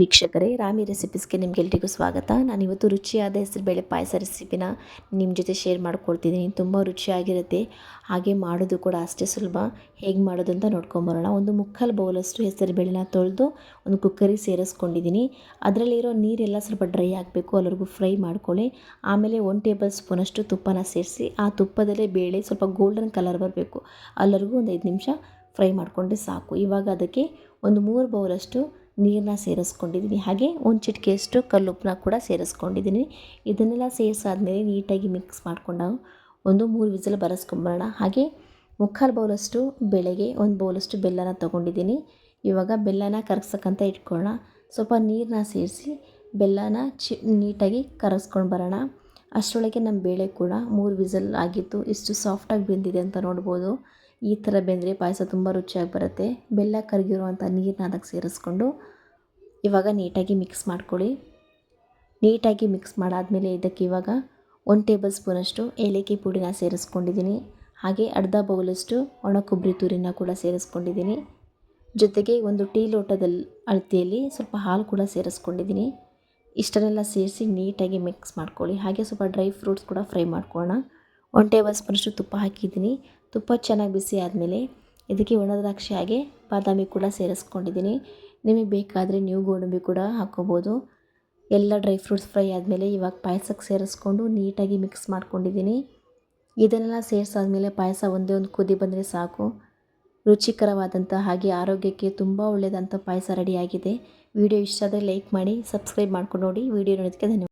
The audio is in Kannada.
ವೀಕ್ಷಕರೇ, ರಾಮಿ ರೆಸಿಪೀಸ್ಗೆ ನಿಮಗೆಲ್ರಿಗೂ ಸ್ವಾಗತ. ನಾನು ಇವತ್ತು ರುಚಿಯಾದ ಹೆಸರುಬೇಳೆ ಪಾಯಸ ರೆಸಿಪಿನ ನಿಮ್ಮ ಜೊತೆ ಶೇರ್ ಮಾಡ್ಕೊಳ್ತಿದ್ದೀನಿ. ತುಂಬ ರುಚಿಯಾಗಿರುತ್ತೆ. ಹಾಗೆ ಮಾಡೋದು ಕೂಡ ಅಷ್ಟೇ ಸುಲಭ. ಹೇಗೆ ಮಾಡೋದು ಅಂತ ನೋಡ್ಕೊಂಬರೋಣ. ಒಂದು ಮುಕ್ಕಾಲು ಬೌಲಷ್ಟು ಹೆಸರುಬೇಳೆನ ತೊಳೆದು ಒಂದು ಕುಕ್ಕರಿಗೆ ಸೇರಿಸ್ಕೊಂಡಿದ್ದೀನಿ. ಅದರಲ್ಲಿರೋ ನೀರೆಲ್ಲ ಸ್ವಲ್ಪ ಡ್ರೈ ಆಗಬೇಕು. ಅಲ್ಲಿವರೆಗೂ ಫ್ರೈ ಮಾಡ್ಕೊಳ್ಳಿ. ಆಮೇಲೆ ಒನ್ ಟೇಬಲ್ ಸ್ಪೂನಷ್ಟು ತುಪ್ಪನ ಸೇರಿಸಿ, ಆ ತುಪ್ಪದಲ್ಲೇ ಬೇಳೆ ಸ್ವಲ್ಪ ಗೋಲ್ಡನ್ ಕಲರ್ ಬರಬೇಕು. ಅಲ್ಲರಿಗೂ ಒಂದು ಐದು ನಿಮಿಷ ಫ್ರೈ ಮಾಡಿಕೊಂಡ್ರೆ ಸಾಕು. ಇವಾಗ ಅದಕ್ಕೆ ಒಂದು ಮೂರು ಬೌಲಷ್ಟು ನೀರನ್ನ ಸೇರಿಸ್ಕೊಂಡಿದ್ದೀನಿ. ಹಾಗೆ ಒಂದು ಚಿಟಿಕೆಯಷ್ಟು ಕಲ್ಲುಪ್ಪನ್ನ ಕೂಡ ಸೇರಿಸ್ಕೊಂಡಿದ್ದೀನಿ. ಇದನ್ನೆಲ್ಲ ಸೇರಿಸಾದ್ಮೇಲೆ ನೀಟಾಗಿ ಮಿಕ್ಸ್ ಮಾಡಿಕೊಂಡು ಒಂದು ಮೂರು ವಿಸಲ್ ಬರೆಸ್ಕೊಂಬರೋಣ. ಹಾಗೆ ಮುಕ್ಕಾಲು ಬೌಲಷ್ಟು ಬೆಳೆಗೆ ಒಂದು ಬೌಲಷ್ಟು ಬೆಲ್ಲನ ತೊಗೊಂಡಿದ್ದೀನಿ. ಇವಾಗ ಬೆಲ್ಲನ ಕರಗ್ಸಕ್ಕಂತ ಇಟ್ಕೊಳ್ಳೋಣ. ಸ್ವಲ್ಪ ನೀರನ್ನ ಸೇರಿಸಿ ಬೆಲ್ಲನ ಚಿ ನೀಟಾಗಿ ಕರಗಿಸ್ಕೊಂಡು ಬರೋಣ. ಅಷ್ಟರೊಳಗೆ ನಮ್ಮ ಬೇಳೆ ಕೂಡ ಮೂರು ವಿಸಲ್ ಆಗಿತ್ತು. ಇಷ್ಟು ಸಾಫ್ಟಾಗಿ ಬೆಂದಿದೆ ಅಂತ ನೋಡ್ಬೋದು. ಈ ಥರ ಬೆಂದರೆ ಪಾಯಸ ತುಂಬ ರುಚಿಯಾಗಿ ಬರುತ್ತೆ. ಬೆಲ್ಲ ಕರಗಿರುವಂಥ ನೀರನ್ನ ಅದಕ್ಕೆ ಸೇರಿಸ್ಕೊಂಡು ಇವಾಗ ನೀಟಾಗಿ ಮಿಕ್ಸ್ ಮಾಡ್ಕೊಳ್ಳಿ. ನೀಟಾಗಿ ಮಿಕ್ಸ್ ಮಾಡಾದಮೇಲೆ ಇದಕ್ಕೆ ಇವಾಗ ಒಂದು ಟೇಬಲ್ ಸ್ಪೂನಷ್ಟು ಏಲಕ್ಕಿ ಪುಡಿನ ಸೇರಿಸ್ಕೊಂಡಿದ್ದೀನಿ. ಹಾಗೆ ಅರ್ಧ ಬೌಲಷ್ಟು ಒಣ ಕೊಬ್ಬರಿ ತುರಿನ ಕೂಡ ಸೇರಿಸ್ಕೊಂಡಿದ್ದೀನಿ. ಜೊತೆಗೆ ಒಂದು ಟೀ ಲೋಟದಲ್ಲಿ ಅಳತೆಯಲ್ಲಿ ಸ್ವಲ್ಪ ಹಾಲು ಕೂಡ ಸೇರಿಸ್ಕೊಂಡಿದ್ದೀನಿ. ಇಷ್ಟನ್ನೆಲ್ಲ ಸೇರಿಸಿ ನೀಟಾಗಿ ಮಿಕ್ಸ್ ಮಾಡ್ಕೊಳ್ಳಿ. ಹಾಗೆ ಸ್ವಲ್ಪ ಡ್ರೈ ಫ್ರೂಟ್ಸ್ ಕೂಡ ಫ್ರೈ ಮಾಡ್ಕೊಳ್ಳೋಣ. ಒನ್ ಟೇಬಲ್ ಸ್ಪೂನಷ್ಟು ತುಪ್ಪ ಹಾಕಿದ್ದೀನಿ. ತುಪ್ಪ ಚೆನ್ನಾಗಿ ಬಿಸಿ ಆದಮೇಲೆ ಇದಕ್ಕೆ ಒಣ ದ್ರಾಕ್ಷಿ ಹಾಗೆ ಬಾದಾಮಿ ಕೂಡ ಸೇರಿಸ್ಕೊಂಡಿದ್ದೀನಿ. ನಿಮಗೆ ಬೇಕಾದರೆ ನೀವು ಗೋಡಂಬಿ ಕೂಡ ಹಾಕ್ಕೋಬೋದು. ಎಲ್ಲ ಡ್ರೈ ಫ್ರೂಟ್ಸ್ ಫ್ರೈ ಆದಮೇಲೆ ಇವಾಗ ಪಾಯಸಕ್ಕೆ ಸೇರಿಸ್ಕೊಂಡು ನೀಟಾಗಿ ಮಿಕ್ಸ್ ಮಾಡ್ಕೊಂಡಿದ್ದೀನಿ. ಇದನ್ನೆಲ್ಲ ಸೇರಿಸಾದ್ಮೇಲೆ ಪಾಯಸ ಒಂದೇ ಒಂದು ಕುದಿ ಬಂದರೆ ಸಾಕು. ರುಚಿಕರವಾದಂಥ ಹಾಗೆ ಆರೋಗ್ಯಕ್ಕೆ ತುಂಬ ಒಳ್ಳೆಯದಂಥ ಪಾಯಸ ರೆಡಿಯಾಗಿದೆ ವಿಡಿಯೋ ಇಷ್ಟ ಆದರೆ ಲೈಕ್ ಮಾಡಿ ಸಬ್ಸ್ಕ್ರೈಬ್ ಮಾಡ್ಕೊಂಡು ನೋಡಿ. ವಿಡಿಯೋ ನೋಡೋದಕ್ಕೆ ಧನ್ಯವಾದ.